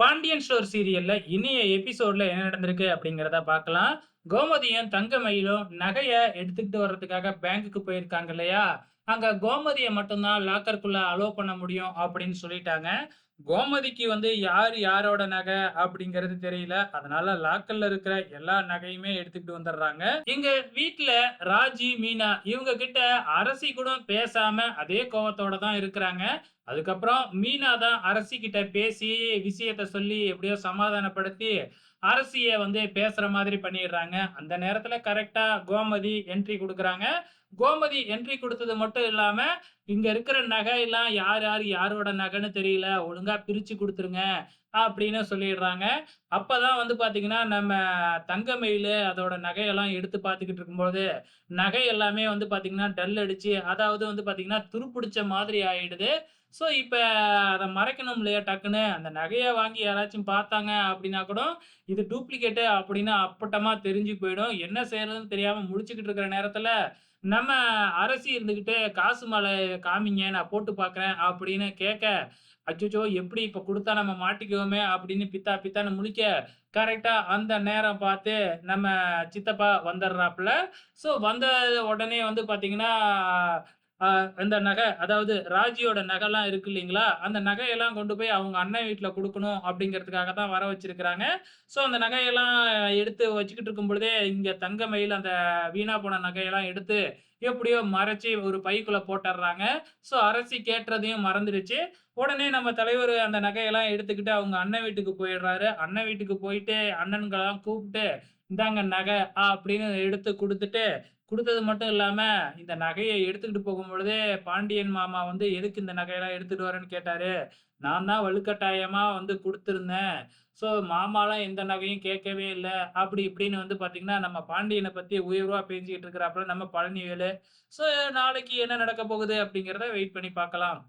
Pandian store சீரியல்ல இனிய எபிசோட்ல என்ன நடந்திருக்கு அப்படிங்கிறத பார்க்கலாம். கோமதியும், தங்கமயிலும் நகைய எடுத்துக்கிட்டு வர்றதுக்காக பேங்க்குக்கு போயிருக்காங்க இல்லையா? அங்க கோமதிய மட்டும்தான் லாக்கருக்குள்ள அலோவ் பண்ண முடியும் அப்படின்னு சொல்லிட்டாங்க. கோமதிக்கு வந்து யார் யாரோட நகை அப்படிங்கிறது தெரியல. அதனால லாக்கர்ல இருக்கிற எல்லா நகையுமே எடுத்துக்கிட்டு வந்துடுறாங்க. எங்க வீட்ல ராஜி, மீனா இவங்க கிட்ட அரசி கூட பேசாம அதே கோவத்தோட தான் இருக்கிறாங்க. அதுக்கப்புறம் மீனா தான் அரசி கிட்ட பேசி விஷயத்த சொல்லி எப்படியோ சமாதானப்படுத்தி அரசிய வந்து பேசுற மாதிரி பண்ணிடுறாங்க. அந்த நேரத்துல கரெக்டா கோமதி என்ட்ரி குடுக்குறாங்க. கோமதி என்ட்ரி கொடுத்தது மட்டும் இல்லாம, "இங்க இருக்கிற நகையெல்லாம் யார் யார் யாரோட நகைன்னு தெரியல. ஒழுங்கா பிரிச்சு கொடுத்துருங்க அப்படின்னு சொல்லிடுறாங்க. அப்பதான் வந்து பாத்தீங்கன்னா, நம்ம தங்கமயிலு அதோட நகையெல்லாம் எடுத்து பார்த்துக்கிட்டு இருக்கும்போது, நகை எல்லாமே வந்து பாத்தீங்கன்னா டல் அடிச்சு, அதாவது வந்து பாத்தீங்கன்னா துருப்பிடிச்ச மாதிரி ஆயிடுது. ஸோ, இப்போ அதை மறைக்கணும் இல்லையா டக்குன்னு. அந்த நகையை வாங்கி யாராச்சும் பார்த்தாங்க அப்படின்னா கூட, இது டூப்ளிகேட்டு அப்படின்னு அப்பட்டமாக தெரிஞ்சு போயிடும். என்ன செய்யறதுன்னு தெரியாமல் முடிச்சுக்கிட்டு இருக்கிற நேரத்தில் நம்ம அரசி இருந்துகிட்டு, "காசு மலை காமிங்க, நான் போட்டு பாக்குறேன் அப்படின்னு கேட்க, அச்சச்சோ! எப்படி இப்ப கொடுத்தா நம்ம மாட்டிக்குவோமே அப்படின்னு பித்தா பித்தான்னு முழிக்க, கரெக்டா அந்த நேரம் பார்த்து நம்ம சித்தப்பா வந்துடுறாப்புல. ஸோ, வந்த உடனே வந்து பாத்தீங்கன்னா இந்த நகை அதாவது ராஜியோட நகைலாம் இருக்கு இல்லைங்களா? அந்த நகையெல்லாம் கொண்டு போய் அவங்க அண்ணன் வீட்டில் கொடுக்கணும் அப்படிங்கிறதுக்காக தான் வர வச்சிருக்கிறாங்க. ஸோ, அந்த நகையெல்லாம் எடுத்து வச்சுக்கிட்டு இருக்கும் பொழுதே, இங்கே தங்க மயில் அந்த வீணா போன நகையெல்லாம் எடுத்து எப்படியோ மறைச்சி ஒரு பைக்குள்ள போட்டுடுறாங்க ஸோ, அரசி கேட்டுறதையும் மறந்துடுச்சு. உடனே நம்ம தலைவர் அந்த நகையெல்லாம் எடுத்துக்கிட்டு அவங்க அண்ணன் வீட்டுக்கு போயிடுறாரு. அண்ணன் வீட்டுக்கு போயிட்டு அண்ணன்களெல்லாம் கூப்பிட்டு, "இந்தாங்க நகை" அப்படின்னு எடுத்து கொடுத்துட்டு கொடுத்தது மட்டும் இல்லாம, இந்த நகையை எடுத்துக்கிட்டு போகும்பொழுதே பாண்டியன் மாமா வந்து, "எதுக்கு இந்த நகையெல்லாம் எடுத்துட்டு வரேன்னு?" கேட்டாரு. "நான் தான் வலுக்கட்டாயமா வந்து கொடுத்துருந்தேன் ஸோ, மாமாலாம் எந்த நகையும் கேட்கவே இல்லை அப்படி இப்படின்னு வந்து பார்த்தீங்கன்னா, நம்ம பாண்டியனை பத்தி உயர்வா பேசிக்கிட்டு இருக்கிறாப்புல நம்ம பழனிவேலு. ஸோ, நாளைக்கு என்ன நடக்க போகுது அப்படிங்கிறத வெயிட் பண்ணி பார்க்கலாம்.